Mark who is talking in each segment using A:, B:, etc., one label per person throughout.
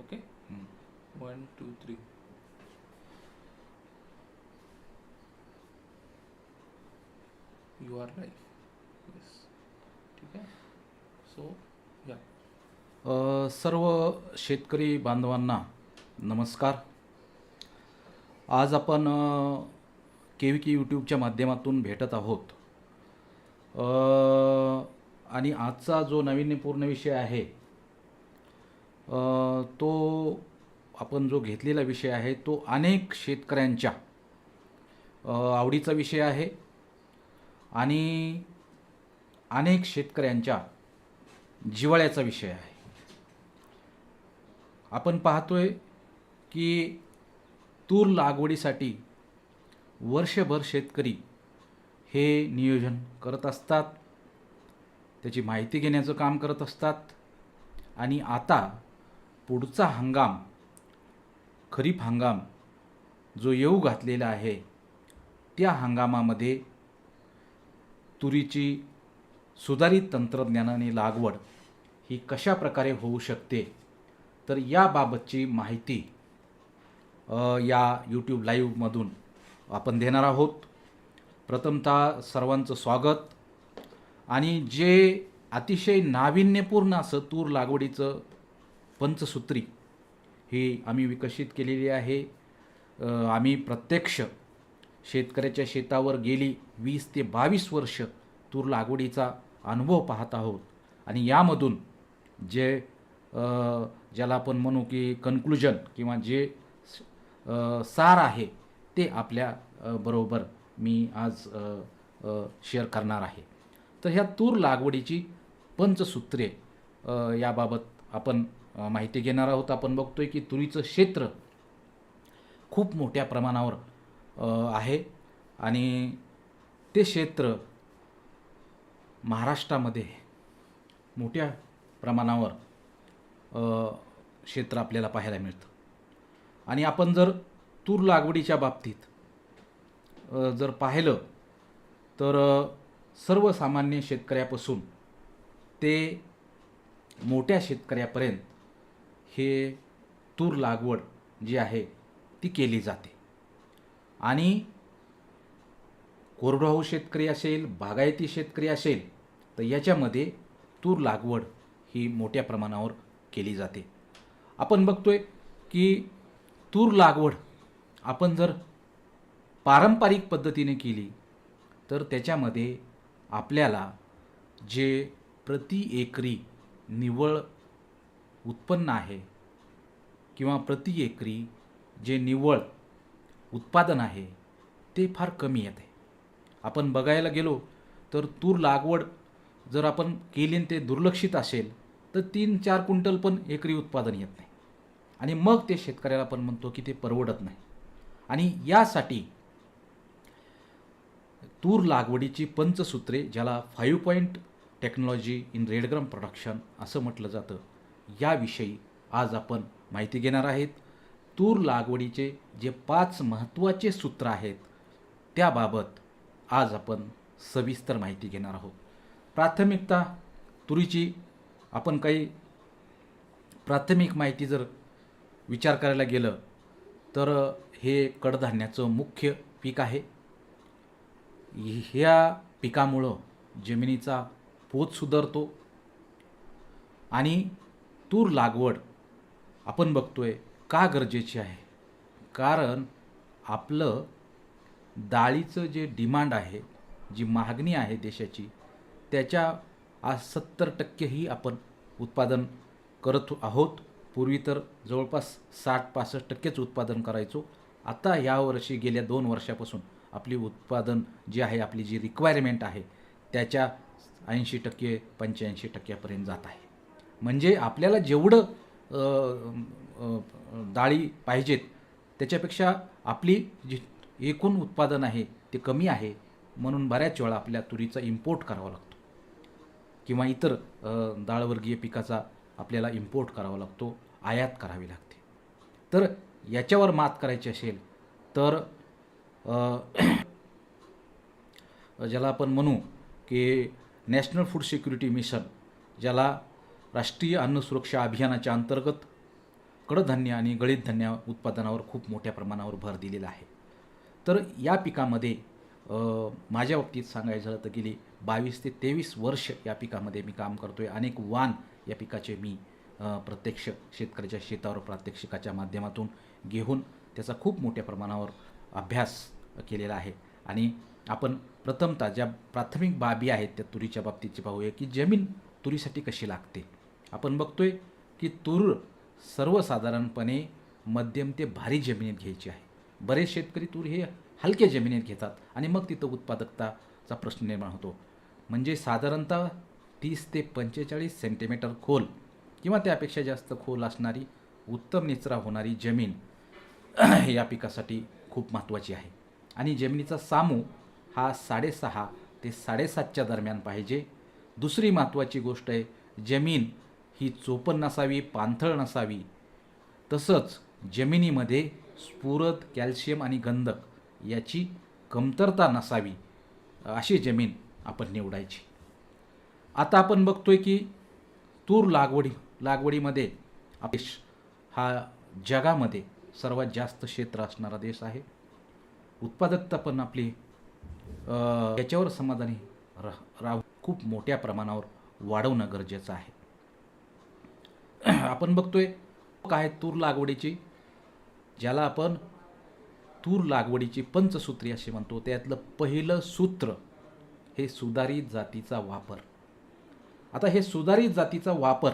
A: Okay one two three you are live yes ठीक आहे so या
B: अ, सर्व शेतकरी बांधवांना नमस्कार. आज आपण के व्ही के यूट्यूबच्या माध्यमातून भेटत आहोत. अ, आणि आजचा जो नाविन्यपूर्ण विषय आहे तो आपण जो घेतलेला विषय आहे तो अनेक शेतकऱ्यांच्या आवडीचा विषय आहे आणि अनेक शेतकऱ्यांच्या जिवाळ्याचा विषय आहे. आपण पाहतोय की तूर लागवडीसाठी वर्षभर शेतकरी हे नियोजन करत असतात. त्याची माहिती घेण्याचं काम करत असतात. आणि आता पुढचा हंगाम खरीप हंगाम जो येऊ घातलेला आहे त्या हंगामामध्ये तुरीची सुधारित तंत्रज्ञानाने लागवड ही कशा प्रकारे होऊ शकते तर याबाबतची माहिती या यूट्यूब लाईव्हमधून आपण देणार आहोत. प्रथमतः सर्वांचं स्वागत. आणि जे अतिशय नाविन्यपूर्ण असं तूर लागवडीचं पंचसूत्री ही आम्ही विकसित केलेली आहे. आम्ही प्रत्यक्ष शेतकऱ्याच्या शेतावर गेली वीस ते बावीस वर्ष तूर लागवडीचा अनुभव पाहत आहोत. आणि यामधून जे ज्याला आपण म्हणू की कन्क्लुजन किंवा जे सार आहे ते आपल्या बरोबर मी आज शेअर करणार आहे. तर ह्या तूर लागवडीची पंचसूत्रे याबाबत आपण माहिती घेणार आहोत. आपण बघतोय की तुरीचं क्षेत्र खूप मोठ्या प्रमाणावर आहे. आणि ते क्षेत्र महाराष्ट्रामध्ये मोठ्या प्रमाणावर क्षेत्र आपल्याला पाहायला मिळतं. आणि आपण जर तूर लागवडीच्या बाबतीत जर पाहिलं तर सर्वसामान्य शेतकऱ्यापासून ते मोठ्या शेतकऱ्यापर्यंत हे तूर लागवड जी आहे ती केली जाते. आणि कोरडवाहू शेतकरी असेल बागायती शेतकरी असेल तर याच्यामध्ये तूर लागवड ही मोठ्या प्रमाणावर केली जाते. आपण बघतोय की तूर लागवड आपण जर पारंपरिक पद्धतीने केली तर त्याच्यामध्ये आपल्याला जे प्रति एकरी निव्वळ उत्पन्न आहे किंवा प्रति एकरी जे निव्वळ उत्पादन आहे ते फार कमी येते. आपण बघायला गेलो तर तूर लागवड जर आपण केली आणि ते दुर्लक्षित असेल तर तीन चार क्विंटल पण एकरी उत्पादन येत नाही. आणि मग ते शेतकऱ्याला पण म्हणतो की ते परवडत नाही. आणि यासाठी तूर लागवडीची पंचसूत्रे ज्याला five point technology in red gram production असं म्हटलं जातं याविषयी आज आपण माहिती घेणार आहेत. तूर लागवडीचे जे पाच महत्त्वाचे सूत्र आहेत त्याबाबत आज आपण सविस्तर माहिती घेणार आहोत. प्राथमिकता तुरीची आपण काही प्राथमिक माहिती जर विचार करायला गेलं तर हे कडधान्याचं मुख्य पीक आहे. ह्या पिकामुळं जमिनीचा पोत सुधारतो आणि तूर लागवड आपण बघतोय का गरजेची आहे? कारण आपलं डाळीचं जे डिमांड आहे जी मागणी आहे देशाची त्याच्या आज सत्तर टक्केही आपण उत्पादन करत आहोत. पूर्वी तर जवळपास साठ पासष्ट टक्केच उत्पादन करायचो. आता यावर्षी गेल्या दोन वर्षापासून आपली उत्पादन जी आहे आपली जी रिक्वायरमेंट आहे त्याच्या ऐंशी टक्के पंच्याऐंशी टक्क्यापर्यंत जात आहे. म्हणजे आपल्याला जेवढं डाळी पाहिजेत त्याच्यापेक्षा आपली जी एकूण उत्पादन आहे ते कमी आहे म्हणून बऱ्याच वेळा आपल्या तुरीचा इम्पोर्ट करावा लागतो. किंवा इतर डाळवर्गीय पिकाचा आपल्याला इम्पोर्ट करावा लागतो आयात करावी लागते. तर याच्यावर मात करायची असेल तर ज्याला आपण म्हणू की नॅशनल फूड सिक्युरिटी मिशन ज्याला राष्ट्रीय अन्न सुरक्षा अभियानाच्या अंतर्गत कडधान्य आणि गळीत धान्य उत्पादनावर खूप मोठ्या प्रमाणावर भर दिलेला आहे. तर या पिकामध्ये माझ्या बाबतीत सांगायचं झालं तर गेली बावीस ते तेवीस वर्ष या पिकामध्ये मी काम करतो आहे अनेक वाण या पिकाचे मी प्रत्यक्ष शेतकऱ्याच्या शेतावर प्रात्यक्षिकाच्या माध्यमातून घेऊन त्याचा खूप मोठ्या प्रमाणावर अभ्यास केलेला आहे. आणि आपण प्रथमतः ज्या प्राथमिक बाबी आहेत त्या तुरीच्या बाबतीची पाहूया की जमीन तुरीसाठी कशी लागते. आपण बघतोय की तूर सर्वसाधारणपणे मध्यम ते भारी जमिनीत घ्यायची आहे. बरेच शेतकरी तूर हे हलक्या जमिनीत घेतात आणि मग तिथं उत्पादकताचा प्रश्न निर्माण होतो. म्हणजे साधारणतः तीस ते पंचेचाळीस सेंटीमीटर खोल किंवा त्यापेक्षा जास्त खोल असणारी उत्तम निचरा होणारी जमीन या पिकासाठी खूप महत्त्वाची आहे. आणि जमिनीचा सामू हा साडेसहा ते साडेसातच्या दरम्यान पाहिजे. दुसरी महत्त्वाची गोष्ट आहे जमीन ही चोपन नसावी पाणथळ नसावी. तसंच जमिनीमध्ये स्फुरद कॅल्शियम आणि गंधक याची कमतरता नसावी अशी जमीन आपण निवडायची. आता आपण बघतोय की तूर लागवडी लागवडीमध्ये आपला हा जगामध्ये सर्वात जास्त क्षेत्र असणारा देश आहे. उत्पादकता पण आपली याच्यावर समाधानी रा राहू खूप मोठ्या प्रमाणावर वाढवणं गरजेचं आहे. आपण बघतोय काय तूर लागवडीची ज्याला आपण तूर लागवडीची पंचसूत्री असे म्हणतो. त्यातलं पहिलं सूत्र हे सुधारित जातीचा वापर. आता हे सुधारित जातीचा वापर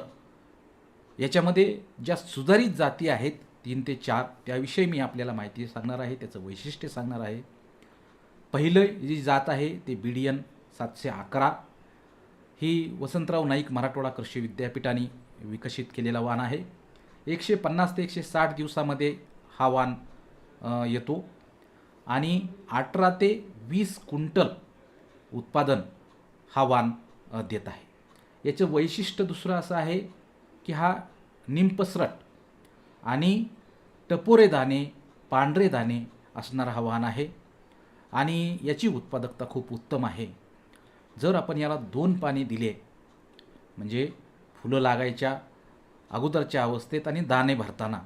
B: याच्यामध्ये ज्या सुधारित जाती आहेत तीन ते चार त्याविषयी मी आपल्याला माहिती सांगणार आहे त्याचं वैशिष्ट्य सांगणार आहे. पहिलं जी जात आहे ते बी डी एन सातशे अकरा. ही वसंतराव नाईक मराठवाडा कृषी विद्यापीठाने विकसित केलेला वाण आहे. एकशे पन्नास ते एकशे साठ दिवसामध्ये हा वाण येतो. आणि अठरा ते वीस क्विंटल उत्पादन हा वाण देत आहे. याचं वैशिष्ट्य दुसरं असं आहे की हा निंपसरट आणि टपोरे दाणे पांढरे दाणे असणारा हा वाण आहे. आणि याची उत्पादकता खूप उत्तम आहे. जर आपण याला दोन पाणी दिले म्हणजे फुलं लागायच्या अगोदरच्या अवस्थेत आणि दाणे भरताना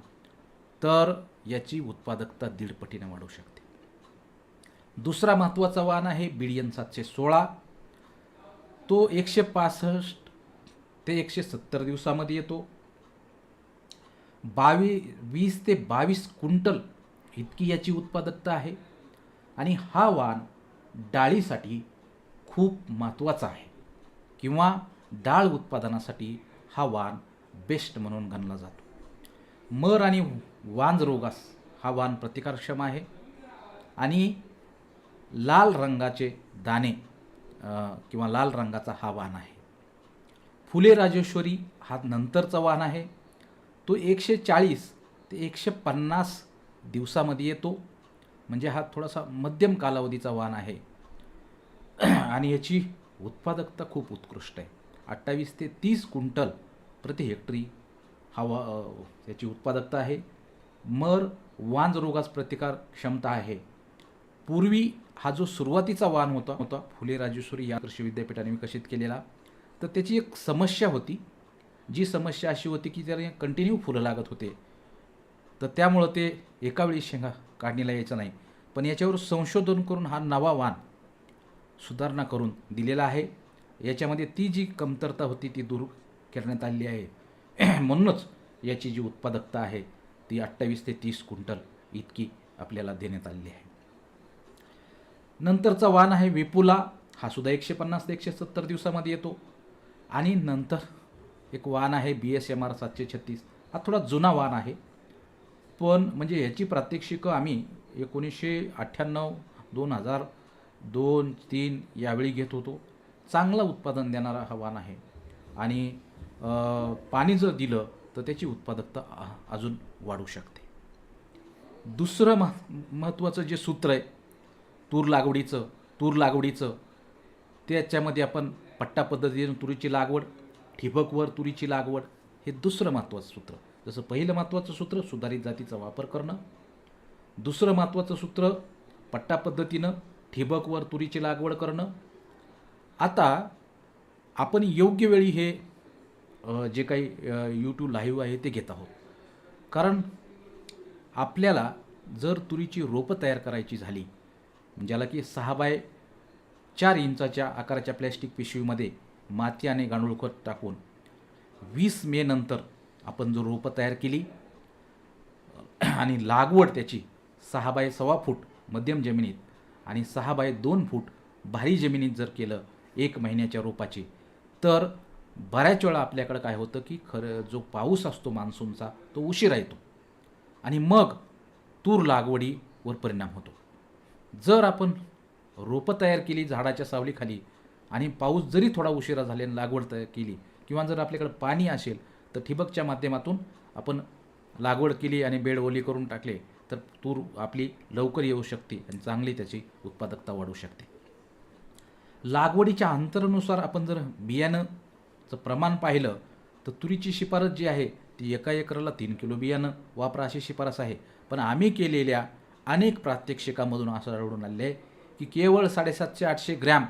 B: तर याची उत्पादकता दीडपटीने वाढू शकते. दुसरा महत्त्वाचा वाण आहे बिडियन सातशे सोळा. तो एकशे पासष्ट ते एकशे सत्तर दिवसामध्ये येतो. बावी वीस ते बावीस क्विंटल इतकी याची उत्पादकता आहे. आणि हा वाण डाळीसाठी खूप महत्त्वाचा आहे. किंवा डाळ उत्पादनासाठी हा वाण बेस्ट म्हणून गणला जातो. मर आणि वांज रोगास हा वाण प्रतिकारक्षम आहे. आणि लाल रंगाचे दाणे किंवा लाल रंगाचा हा वाण आहे. फुले राजेश्वरी हा नंतरचा वाण आहे. तो एकशे चाळीस ते एकशे पन्नास दिवसामध्ये येतो. म्हणजे हा थोडासा मध्यम कालावधीचा वाण आहे. आणि याची उत्पादकता खूप उत्कृष्ट आहे. अठ्ठावीस ते तीस क्विंटल प्रति हेक्टरी हा वा याची उत्पादकता आहे. मर वांज रोगास प्रतिकार क्षमता आहे. पूर्वी हा जो सुरुवातीचा वाण होता होता फुले राजेश्वरी या कृषी विद्यापीठाने विकसित केलेला तर त्याची एक समस्या होती. जी समस्या अशी होती की त्याला कंटिन्यू फुलं लागत होते. तर त्यामुळं ते एका वेळी शेंगा काढणीला यायचं नाही. पण याच्यावर संशोधन करून हा नवा वाण सुधारणा करून दिलेला आहे. याच्यामध्ये ती जी कमतरता होती ती दूर करण्यात आलेली आहे. म्हणूनच याची जी उत्पादकता आहे ती अठ्ठावीस ते तीस क्विंटल इतकी आपल्याला देण्यात आलेली आहे. नंतरचा वाण आहे विपुला. हा सुद्धा एकशे पन्नास ते एकशे सत्तर दिवसामध्ये येतो. आणि नंतर एक वाहन आहे बी एस एम आर सातशे छत्तीस. हा थोडा जुना वाहन आहे. पण म्हणजे ह्याची प्रात्यक्षिकं आम्ही एकोणीसशे अठ्ठ्याण्णव दोन हजार दोन तीन यावेळी घेत होतो. चांगलं उत्पादन देणारा हा वाहन आहे. आणि पाणी जर दिलं तर त्याची उत्पादकता अजून वाढू शकते. दुसरं मह महत्त्वाचं जे सूत्र आहे तूर लागवडीचं तूर लागवडीचं त्याच्यामध्ये आपण पट्टा पद्धतीने तुरीची लागवड ठिबकवर तुरीची लागवड हे दुसरं महत्त्वाचं सूत्र. जसं पहिलं महत्त्वाचं सूत्र सुधारित जातीचा वापर करणं. दुसरं महत्त्वाचं सूत्र पट्टा पद्धतीनं ठिबकवर तुरीची लागवड करणं. आता आपण योग्य वेळी हे जे काही यूट्यूब लाईव्ह आहे ते घेत आहोत. कारण आपल्याला जर तुरीची रोपं तयार करायची झाली ज्याला की सहा बाय चार इंचाच्या आकाराच्या प्लॅस्टिक पिशवीमध्ये माती आणि गांडूळ खत टाकून वीस मे नंतर आपण जो रोपं तयार केली आणि लागवड त्याची सहा बाय सव्वा फूट मध्यम जमिनीत आणि सहा बाय दोन फूट भारी जमिनीत जर केलं एक महिन्याच्या रोपाची तर बऱ्याच वेळा आपल्याकडं काय होतं की खरं जो पाऊस असतो मान्सूनचा तो उशिरा येतो. आणि मग तूर लागवडीवर परिणाम होतो. जर आपण रोपं तयार केली झाडाच्या सावलीखाली आणि पाऊस जरी थोडा उशिरा झाल्याने लागवड तर केली किंवा जर आपल्याकडे पाणी असेल तर ठिबकच्या माध्यमातून आपण लागवड केली आणि बेड ओली करून टाकले तर तूर आपली लवकर येऊ शकते आणि चांगली त्याची उत्पादकता वाढू शकते. लागवडीच्या अंतरानुसार आपण जर बियाणंचं प्रमाण पाहिलं तर तुरीची शिफारस जी आहे ती एका एकराला तीन किलो बियाणं वापरा अशी शिफारस आहे. पण आम्ही केलेल्या अनेक प्रात्यक्षिकामधून असं आढळून आले आहे की केवळ साडेसातशे आठशे ग्रॅम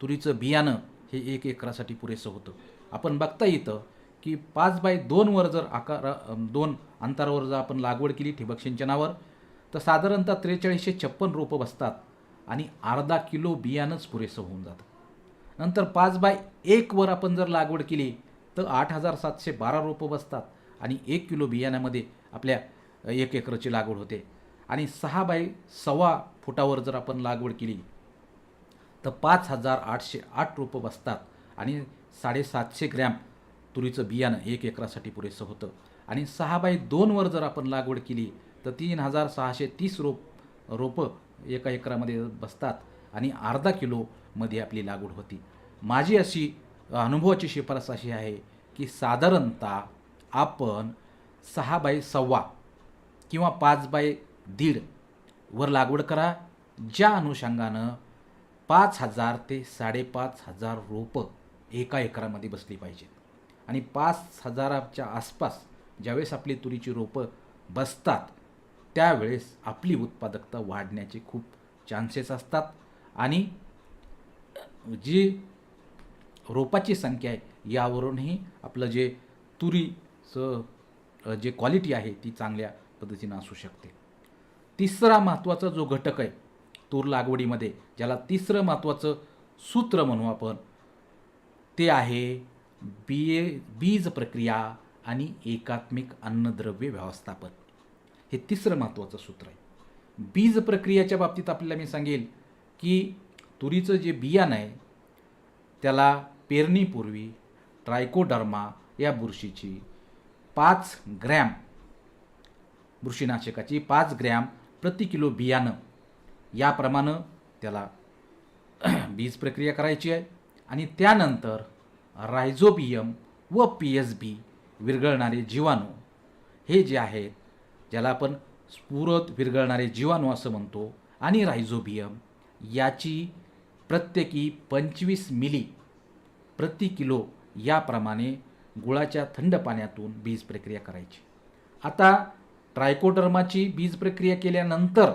B: तुरीचं बियाणं हे एक एकरासाठी पुरेसं होतं. आपण बघता येतं की पाच बाय दोनवर जर आकार दोन अंतरावर जर आपण लागवड केली ठिबक सिंचनावर तर साधारणतः त्रेचाळीसशे छप्पन रोपं बसतात आणि अर्धा किलो बियाणंच पुरेसं होऊन जातं. नंतर पाच बाय एकवर आपण जर लागवड केली तर आठ हजार सातशे बारा रोपं बसतात आणि एक किलो बियाण्यामध्ये आपल्या एक एकरची लागवड होते. आणि सहा बाय सव्वा फुटावर जर आपण लागवड केली तर पाच हजार आठशे आठ रोपं बसतात आणि साडेसातशे ग्रॅम तुरीचं बियाणं एक एकरासाठी पुरेसं होतं. आणि सहा बाय दोनवर जर आपण लागवड केली तर तीन हजार सहाशे तीस रोप रोपं एका एकरामध्ये बसतात आणि अर्धा किलोमध्ये आपली लागवड होती. माझी अशी अनुभवाची शिफारस अशी आहे की साधारणतः आपण सहा बाय सव्वा किंवा पाच बाय दीड वर लागवड करा. ज्या अनुषंगानं पाच हजार ते साडेपाच हजार रोपं एका एकरामध्ये बसली पाहिजेत. आणि पाच हजाराच्या आसपास ज्यावेळेस आपली तुरीची रोपं बसतात त्यावेळेस आपली उत्पादकता वाढण्याचे खूप चान्सेस असतात. आणि जी रोपाची संख्या आहे यावरूनही आपलं जे तुरीचं जे क्वालिटी आहे ती चांगल्या पद्धतीनं असू शकते. तिसरा महत्त्वाचा जो घटक आहे तूर लागवडीमध्ये ज्याला तिसरं महत्त्वाचं सूत्र म्हणू आपण ते आहे बिये बीज प्रक्रिया आणि एकात्मिक अन्नद्रव्य व्यवस्थापन. हे तिसरं महत्त्वाचं सूत्र आहे. बीज प्रक्रियेच्या बाबतीत आपल्याला मी सांगेल की तुरीचं जे बियाणं आहे त्याला पेरणीपूर्वी ट्रायकोडर्मा या बुरशीची पाच ग्रॅम बुरशीनाशकाची पाच ग्रॅम प्रति किलो बियाणं याप्रमाणे त्याला बीज प्रक्रिया करायची आहे. आणि त्यानंतर रायझोबियम व पी एस बी विरघळणारे जीवाणू हे जे आहेत ज्याला आपण स्फुरत विरघळणारे जीवाणू असं म्हणतो आणि रायझोबियम याची प्रत्येकी पंचवीस मिली प्रति किलो याप्रमाणे गुळाच्या थंड पाण्यातून बीज प्रक्रिया करायची. आता ट्रायकोडर्माची बीज प्रक्रिया केल्यानंतर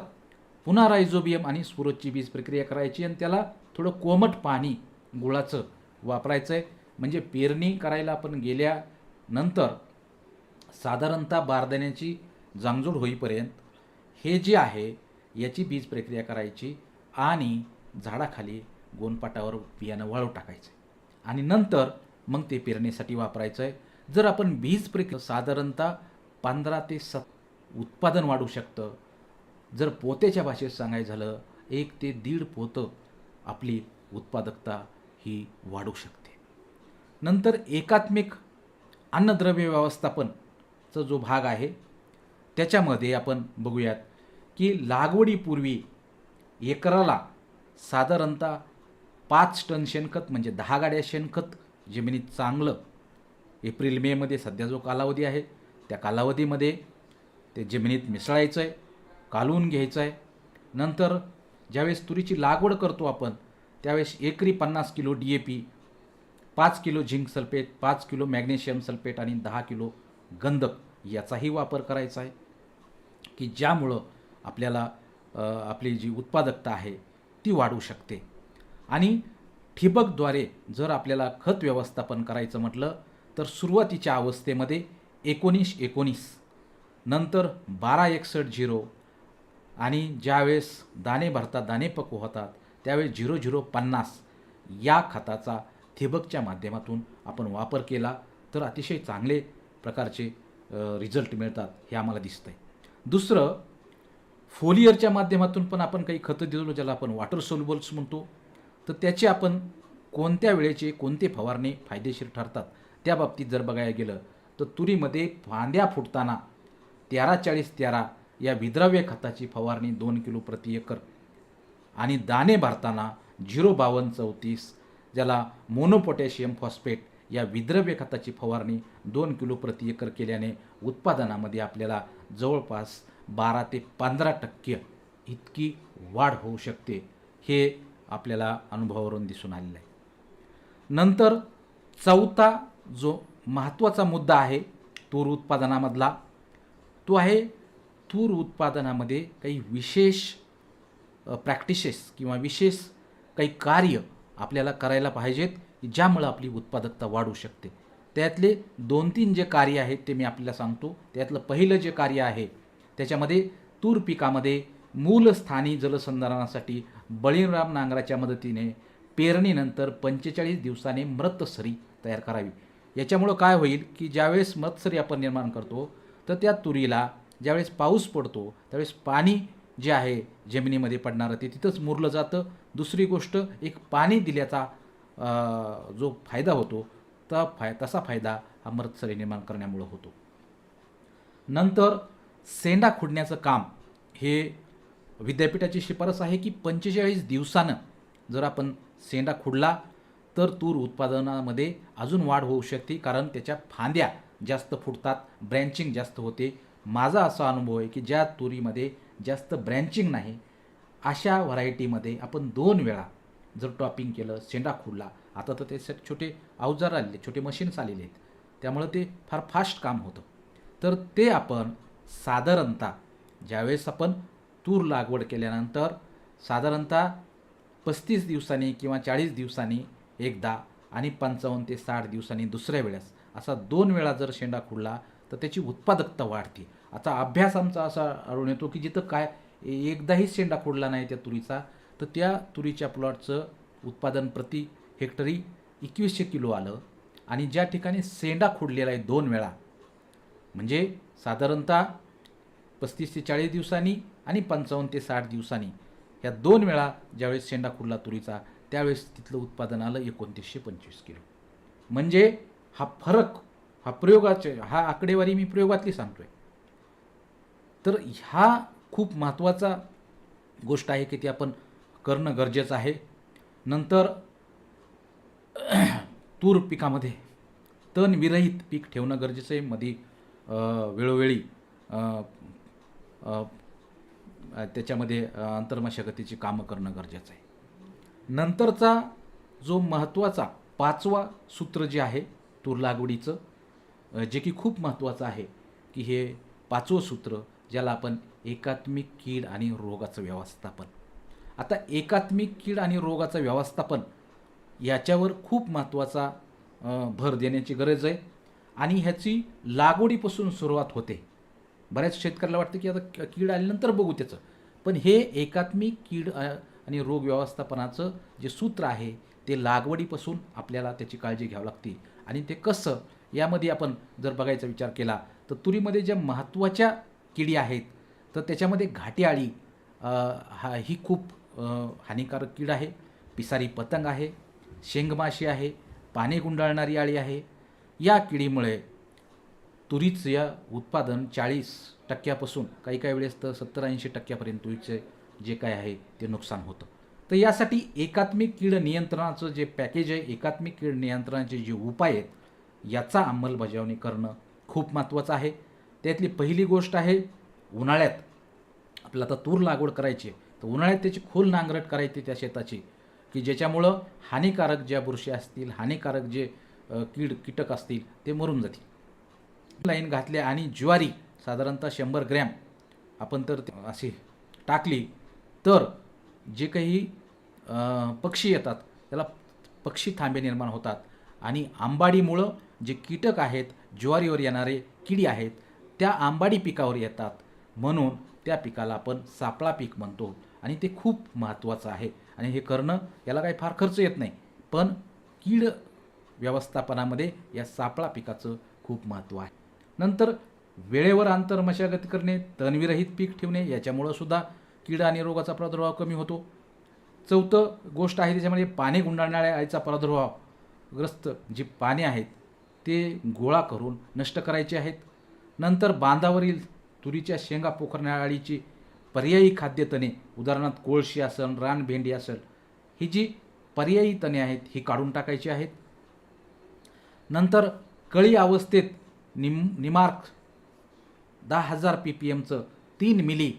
B: पुन्हा रायझोबियम आणि स्फुरतची बीज प्रक्रिया करायची आणि त्याला थोडं कोमट पाणी गुळाचं वापरायचं आहे म्हणजे पेरणी करायला आपण गेल्यानंतर साधारणतः बारदाण्याची जांगजूड होईपर्यंत हे जे आहे याची बीज प्रक्रिया करायची आणि झाडाखाली गोनपाटावर बियाणं वाळू टाकायचं. आणि नंतर मग ते पेरणीसाठी वापरायचं आहे जर आपण बीज प्रक्रिया साधारणतः पंधरा ते सत उत्पादन वाढू शकतं जर पोत्याच्या भाषेत सांगायचं झालं एक ते दीड पोतं आपली उत्पादकता ही वाढू शकते. नंतर एकात्मिक अन्नद्रव्य व्यवस्थापनचा जो भाग आहे त्याच्यामध्ये आपण बघूयात की लागवडीपूर्वी एकराला साधारणतः पाच टन शेणखत म्हणजे दहा गाड्या शेणखत जमिनीत चांगलं. एप्रिल मेमध्ये सध्या जो कालावधी आहे त्या कालावधीमध्ये ते जमिनीत मिसळायचं आहे कालवून घ्यायचं आहे. नंतर ज्यावेळेस तुरीची लागवड करतो आपण त्यावेळेस एकरी पन्नास किलो डी ए पी पाच किलो झिंक सल्फेट पाच किलो मॅग्नेशियम सल्फेट आणि दहा किलो गंधक याचाही वापर करायचा आहे की ज्यामुळं आपल्याला आपली जी उत्पादकता आहे ती वाढू शकते. आणि ठिबकद्वारे जर आपल्याला खत व्यवस्थापन करायचं म्हटलं तर सुरुवातीच्या अवस्थेमध्ये एकोणीस एकोणीस नंतर बारा एकसष्ट झिरो आणि ज्यावेळेस दाणे भरतात दाणे पक्व होतात त्यावेळेस झिरो झिरो पन्नास या खताचा ठिबकच्या माध्यमातून आपण वापर केला तर अतिशय चांगले प्रकारचे रिझल्ट मिळतात हे आम्हाला दिसतंय. दुसरं फोलियरच्या माध्यमातून पण आपण काही खतं दिलो ज्याला आपण वॉटर सोल्युबल्स म्हणतो. तर त्याचे आपण कोणत्या वेळेचे कोणते फवारणे फायदेशीर ठरतात त्या बाबतीत जर बघायला गेलं तर तुरीमध्ये फांद्या फुटताना तेरा चाळीस तेरा या विद्राव्य खताची फवारणी दोन किलो प्रति एकर. आणि दाणे भरताना झिरो बावन्न चौतीस ज्याला मोनोपोटॅशियम फॉस्फेट या विद्रव्य खताची फवारणी दोन किलो प्रति एकर केल्याने उत्पादनामध्ये आपल्याला जवळपास बारा ते पंधरा टक्के इतकी वाढ होऊ शकते हे आपल्याला अनुभवावरून दिसून आलेलं आहे. नंतर चौथा जो महत्त्वाचा मुद्दा आहे तूर उत्पादनामधला तो आहे तूर उत्पादनामध्ये काही विशेष प्रॅक्टिसेस किंवा विशेष काही कार्य आपल्याला करायला पाहिजेत ज्यामुळं आपली उत्पादकता वाढू शकते. त्यातले दोन तीन जे कार्य आहेत ते मी आपल्याला सांगतो. त्यातलं पहिलं जे कार्य आहे त्याच्यामध्ये तूर पिकामध्ये मूलस्थानी जलसंधारणासाठी बळीराम नांगराच्या मदतीने पेरणीनंतर पंचेचाळीस दिवसाने मृतसरी तयार करावी. याच्यामुळं काय होईल की ज्यावेळेस मृतसरी आपण निर्माण करतो तर त्या तुरीला ज्यावेळेस पाऊस पडतो त्यावेळेस पाणी जे आहे जमिनीमध्ये पडणारं ते तिथंच मुरलं जातं. दुसरी गोष्ट एक पाणी दिल्याचा जो फायदा होतो त्या फाय तसा फायदा हा मृतसरे निर्माण करण्यामुळं होतो. नंतर सेंडा खुडण्याचं काम हे विद्यापीठाची शिफारस आहे की पंचेचाळीस दिवसानं जर आपण सेंडा खुडला तर तूर उत्पादनामध्ये अजून वाढ होऊ शकते कारण त्याच्या फांद्या जास्त फुटतात ब्रँचिंग जास्त होते माझा असा अनुभव आहे की ज्या तुरीमध्ये जास्त ब्रँचिंग नाही अशा व्हरायटीमध्ये आपण दोन वेळा जर टॉपिंग केलं शेंडा खुडला आता तर ते छोटे अवजार आलेले छोटे मशीन्स आलेले आहेत त्यामुळं ते फार फास्ट काम होतं. तर ते आपण साधारणतः ज्यावेळेस आपण तूर लागवड केल्यानंतर साधारणतः पस्तीस दिवसांनी किंवा चाळीस दिवसांनी एकदा आणि पंचावन्न ते साठ दिवसांनी दुसऱ्या वेळेस असा दोन वेळा जर शेंडा खुडला तर त्याची उत्पादकता वाढते. आता अभ्यास आमचा असा आढळून येतो की जिथं काय एकदाही शेंडा खोडला नाही त्या तुरीचा तर त्या तुरीच्या प्लॉटचं उत्पादन प्रति हेक्टरी एकवीसशे किलो आलं आणि ज्या ठिकाणी सेंडा खोडलेला आहे दोन वेळा म्हणजे साधारणतः पस्तीस ते चाळीस दिवसांनी आणि पंचावन्न ते साठ दिवसांनी ह्या दोन वेळा ज्यावेळेस शेंडा खुडला तुरीचा त्यावेळेस तिथलं उत्पादन आलं एकोणतीसशे पंचवीस किलो. म्हणजे हा फरक हा प्रयोगाचे हा आकडेवारी मी प्रयोगातली सांगतोय. तर ह्या खूप महत्त्वाचा गोष्ट आहे की ती आपण करणं गरजेचं आहे. नंतर तूर पिकामध्ये तण विरहित पीक ठेवणं गरजेचं आहे. मध्ये वेळोवेळी त्याच्यामध्ये अं, कामं करणं गरजेचं आहे. नंतरचा जो महत्त्वाचा पाचवा सूत्र जे आहे तूर लागवडीचं जे की खूप महत्त्वाचं आहे की हे पाचवं सूत्र ज्याला आपण एकात्मिक कीड आणि रोगाचं व्यवस्थापन. आता एकात्मिक कीड आणि रोगाचं व्यवस्थापन याच्यावर खूप महत्त्वाचा भर देण्याची गरज आहे आणि ह्याची लागवडीपासून सुरुवात होते. बऱ्याच शेतकऱ्याला वाटतं की आता क- कीड आल्यानंतर बघू त्याचं. पण हे एकात्मिक कीड आणि रोग व्यवस्थापनाचं जे सूत्र आहे ते लागवडीपासून आपल्याला त्याची काळजी घ्यावी लागते. आणि ते कसं यामध्ये आपण जर बघायचा विचार केला तर तुरीमध्ये ज्या महत्त्वाच्या किडी आहेत तर त्याच्यामध्ये घाटीआळी हा ही खूप हानिकारक कीड आहे. पिसारी पतंग आहे शेंगमाशी आहे पाने गुंडाळणारी आळी आहे. या किडीमुळे तुरीचं या उत्पादन चाळीस टक्क्यापासून काही काही वेळेस तर सत्तर ऐंशी टक्क्यापर्यंत तुरीचे जे काय आहे ते नुकसान होतं. तर यासाठी एकात्मिक कीड नियंत्रणाचं जे पॅकेज आहे एकात्मिक कीड नियंत्रणाचे जे उपाय आहेत याचा अंमलबजावणी करणं खूप महत्त्वाचं आहे. त्यातली पहिली गोष्ट आहे उन्हाळ्यात आपल्याला आता तूर लागवड करायची तर उन्हाळ्यात त्याची खोल नांगरट करायची त्या शेताची की ज्याच्यामुळं हानिकारक ज्या बुरशी असतील हानिकारक जे कीड कीटक असतील ते मरून जातील. लाईन घातल्या आणि ज्वारी साधारणतः शंभर ग्रॅम आपण तर अशी टाकली तर जे काही पक्षी येतात त्याला पक्षी थांबे निर्माण होतात. आणि आंबाडीमुळं जे कीटक आहेत ज्वारीवर येणारे किडी आहेत त्या आंबाडी पिकावर येतात. म्हणून त्या पिकाला आपण सापळा पीक म्हणतो आणि ते खूप महत्त्वाचं आहे. आणि हे करणं याला काही फार खर्च येत नाही. पण कीड व्यवस्थापनामध्ये या सापळा पिकाचं खूप महत्त्व आहे. नंतर वेळेवर आंतर मशागत करणे तणविरहित पीक ठेवणे याच्यामुळं सुद्धा कीड आणि रोगाचा प्रादुर्भाव कमी होतो. चौथं गोष्ट आहे त्याच्यामध्ये पाणी गुंडाळणाऱ्या आईचा प्रादुर्भावग्रस्त जी पाने आहेत ते गोळा करून नष्ट करायचे आहेत. नंतर बांधावरील तुरीच्या शेंगा पोखरण्याआळीची पर्यायी खाद्यतणे उदाहरणार्थ कोळशी असेल रानभेंडी असेल ही जी पर्यायी तणे आहेत ही काढून टाकायची आहेत. नंतर कळी अवस्थेत निम निमार्क दहा हजार पी पी एमचं तीन मिली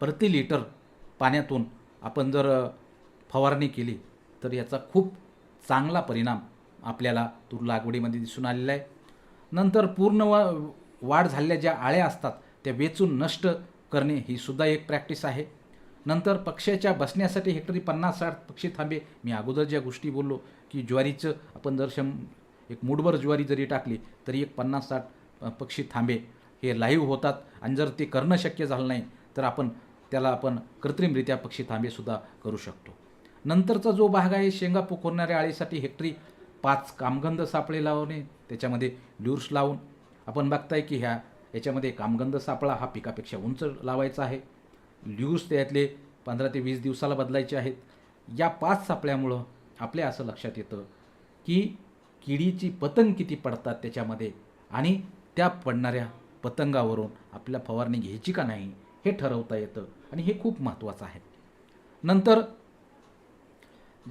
B: प्रति लिटर पाण्यातून आपण जर फवारणी केली तर याचा खूप चांगला परिणाम आपल्याला तूर लागवडीमध्ये दिसून आलेला आहे. नंतर पूर्ण वा वाढ झालेल्या ज्या आळ्या असतात त्या वेचून नष्ट करणे ही सुद्धा एक प्रॅक्टिस आहे. नंतर पक्ष्याच्या बसण्यासाठी हेक्टरी पन्नास साठ पक्षी थांबे. मी अगोदर ज्या गोष्टी बोललो की ज्वारीचं आपण जर शं एक मुठभर ज्वारी जरी टाकली तरी एक पन्नास साठ पक्षी थांबे. हे लाईव्ह होतात आणि जर ते करणं शक्य झालं नाही तर आपण त्याला आपण कृत्रिमरित्या पक्षी थांबेसुद्धा करू शकतो. नंतरचा जो भाग आहे शेंगा पोखरणाऱ्या आळीसाठी हेक्टरी पाच कामगंध सापळे लावणे त्याच्यामध्ये ल्यूर्स लावून आपण बघताय की ह्या याच्यामध्ये कामगंध सापळा हा पिकापेक्षा उंच लावायचा आहे. ल्यूर्स त्यातले पंधरा ते वीस दिवसाला बदलायचे आहेत. या पाच सापळ्यामुळं आपल्या असं लक्षात येतं की किडीची पतंग किती पडतात त्याच्यामध्ये आणि त्या पडणाऱ्या पतंगावरून आपल्याला फवारणी घ्यायची का नाही हे ठरवता येतं आणि हे खूप महत्त्वाचं आहे. नंतर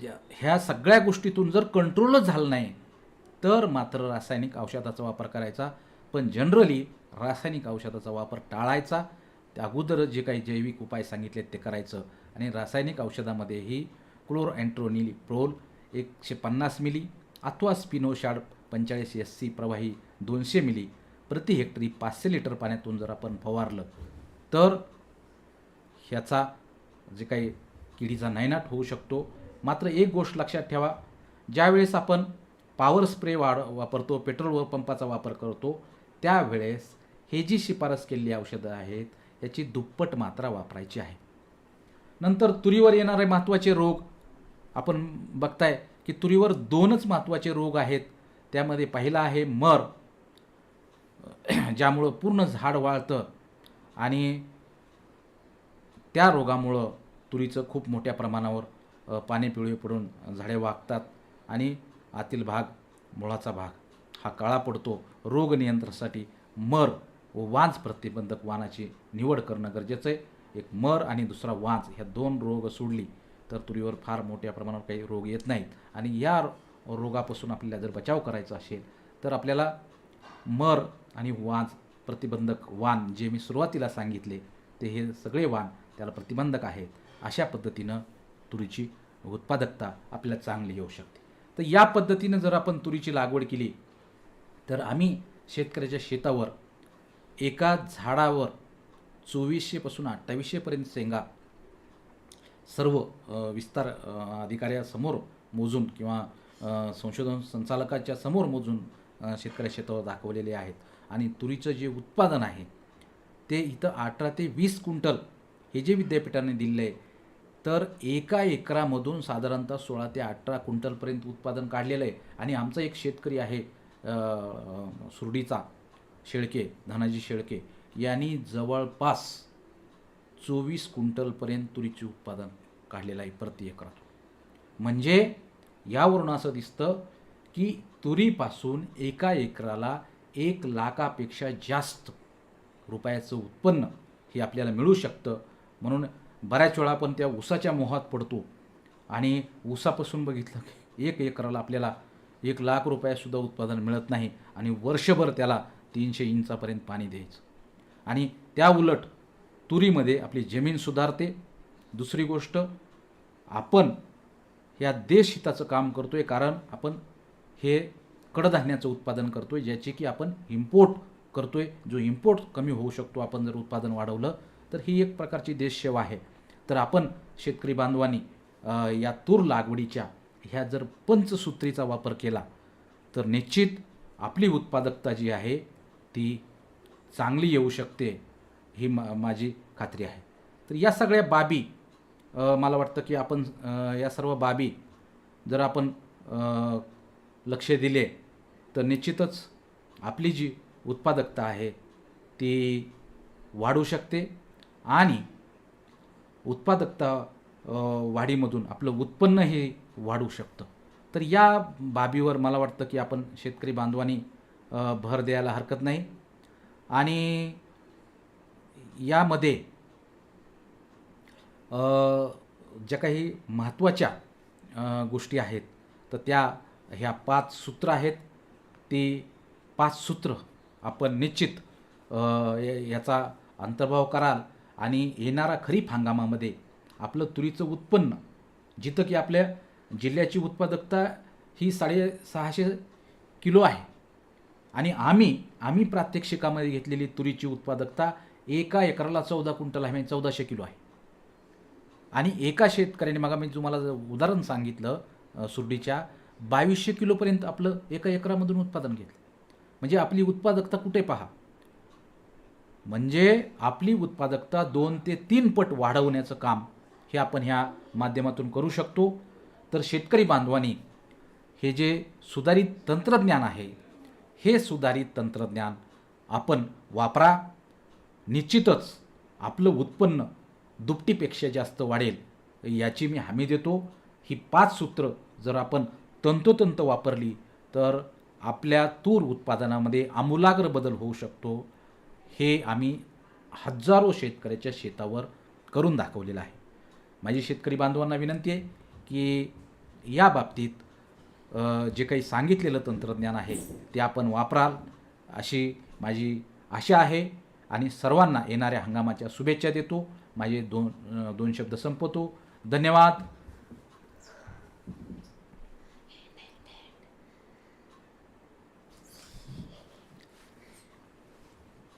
B: ह्या सगळ्या गोष्टीतून जर कंट्रोलच झालं नाही तर मात्र रासायनिक औषधाचा वापर करायचा. पण जनरली रासायनिक औषधाचा वापर टाळायचा. त्या अगोदर जे काही जैविक उपाय सांगितलेत ते करायचं. आणि रासायनिक औषधामध्येही क्लोर अँट्रोनिल प्रोल एकशे पन्नास मिली अथवा स्पिनोशाड पंचेचाळीस एस सी प्रवाही दोनशे मिली प्रति हेक्टरी पाचशे लिटर पाण्यातून जर आपण फवारलं तर ह्याचा जे काही किडीचा नायनाट होऊ शकतो. मात्र एक गोष्ट लक्षात ठेवा ज्यावेळेस आपण पॉवर स्प्रे वाढ वापरतो पेट्रोल व पंपाचा वापर करतो त्यावेळेस हे जी शिफारस केलेली औषधं आहेत याची दुप्पट मात्रा वापरायची आहे. नंतर तुरीवर येणारे महत्त्वाचे रोग आपण बघताय की तुरीवर दोनच महत्त्वाचे रोग आहेत. त्यामध्ये पहिला आहे मर ज्यामुळं पूर्ण झाड वाळतं आणि त्या रोगामुळं तुरीचं खूप मोठ्या प्रमाणावर पाने पाणी पिवळे पडून झाडे वागतात आणि आतील भाग मुळाचा भाग हा काळा पडतो. रोग नियंत्रणासाठी मर व वांज प्रतिबंधक वाणाची निवड करणं गरजेचं आहे. एक मर आणि दुसरा वांज ह्या दोन रोग सोडली तर तुरीवर फार मोठ्या प्रमाणावर काही रोग येत नाहीत. आणि या रोगापासून आपल्याला जर बचाव करायचा असेल तर आपल्याला मर आणि वांज प्रतिबंधक वाण जे मी सुरुवातीला सांगितले ते हे सगळे वाण त्याला प्रतिबंधक आहेत. अशा पद्धतीनं तुरीची उत्पादकता आपल्याला चांगली येऊ शकते. तर या पद्धतीनं जर आपण तुरीची लागवड केली तर आम्ही शेतकऱ्याच्या शेतावर एका झाडावर चोवीसशेपासून अठ्ठावीसशेपर्यंत शेंगा सर्व विस्तार अधिकाऱ्यासमोर मोजून किंवा संशोधन संचालकाच्या समोर मोजून शेतकऱ्या शेतावर दाखवलेले आहेत. आणि तुरीचं जे उत्पादन आहे ते इथं अठरा ते वीस क्विंटल हे जे विद्यापीठाने दिलेलं आहे तर एका एकरामधून साधारणतः सोळा ते अठरा क्विंटलपर्यंत उत्पादन काढलेलं आहे. आणि आमचा एक शेतकरी आहे सुरडीचा शेळके धनाजी शेळके यांनी जवळपास चोवीस क्विंटलपर्यंत तुरीचे उत्पादन काढलेलं आहे प्रति एकरात म्हणजे यावरून असं दिसतं की तुरीपासून एका एकराला एक लाखापेक्षा जास्त रुपयाचं उत्पन्न हे आपल्याला मिळू शकतं. म्हणून बऱ्याच वेळा आपण त्या ऊसाच्या मोहात पडतो आणि ऊसापासून बघितलं की एक एकराला आपल्याला एक लाख रुपयासुद्धा उत्पादन मिळत नाही आणि वर्षभर त्याला तीनशे इंचापर्यंत पाणी द्यायचं. आणि त्या उलट तुरीमध्ये आपली जमीन सुधारते. दुसरी गोष्ट आपण या देशहिताचं काम करतो आहे कारण आपण हे कडधान्याचं उत्पादन करतो आहे ज्याची की आपण इम्पोर्ट करतो आहे जो इम्पोर्ट कमी होऊ शकतो आपण जर उत्पादन वाढवलं तर ही एक प्रकारची देशसेवा आहे. तर आपण शेतकरी बांधवांनी या तूर लागवडीच्या ह्या जर पंचसूत्रीचा वापर केला तर निश्चित आपली उत्पादकता जी आहे ती चांगली येऊ शकते ही मा माझी खात्री आहे. तर या सगळ्या बाबी मला वाटतं की आपण या सर्व बाबी जर आपण लक्ष दिले तर निश्चितच आपली जी उत्पादकता आहे ती वाढू शकते आणि उत्पादकता वाढीमधून आपलं उत्पन्न हे वाढू शकतं. तर या बाबीवर मला वाटतं की आपण शेतकरी बांधवांनी भर द्यायला हरकत नाही. आणि यामध्ये ज्या काही महत्त्वाच्या गोष्टी आहेत तर त्या ह्या पाच सूत्र आहेत. ती पाच सूत्र आपण निश्चित याचा अंतर्भाव कराल. आणि येणारा खरीप हंगामामध्ये आपलं तुरीचं उत्पन्न जिथं की आपल्या जिल्ह्याची उत्पादकता ही साडेसहाशे किलो आहे. आणि आम्ही आम्ही प्रात्यक्षिकामध्ये घेतलेली तुरीची उत्पादकता एका एकराला चौदा क्विंटल आहे म्हणजे चौदाशे किलो आहे. आणि एका शेतकऱ्याने मग मी तुम्हाला जर उदाहरण सांगितलं सुर्डीच्या सुरडीच्या बावीसशे किलोपर्यंत आपलं एका एकरामधून उत्पादन घेतलं. म्हणजे आपली उत्पादकता कुठे पहा? म्हणजे आपली उत्पादकता दोन ते तीन पट वाढवण्याचं काम हे आपण ह्या माध्यमातून करू शकतो. तर शेतकरी बांधवांनी हे जे सुधारित तंत्रज्ञान आहे हे सुधारित तंत्रज्ञान आपण वापरा. निश्चितच आपलं उत्पन्न दुपटीपेक्षा जास्त वाढेल याची मी हमी देतो. ही पाच सूत्र जर आपण तंतोतंत वापरली तर आपल्या तूर उत्पादनामध्ये आमूलाग्र बदल होऊ शकतो. हे आम्ही हजारो शेतकऱ्याच्या शेतावर करून दाखवलेलं आहे. माझी शेतकरी बांधवांना विनंती आहे की या बाबतीत जे काही सांगितलेलं तंत्रज्ञान आहे ते आपण वापराल अशी माझी आशा आहे आणि सर्वांना येणाऱ्या हंगामाच्या शुभेच्छा देतो. माझे दोन दोन शब्द संपवतो. धन्यवाद.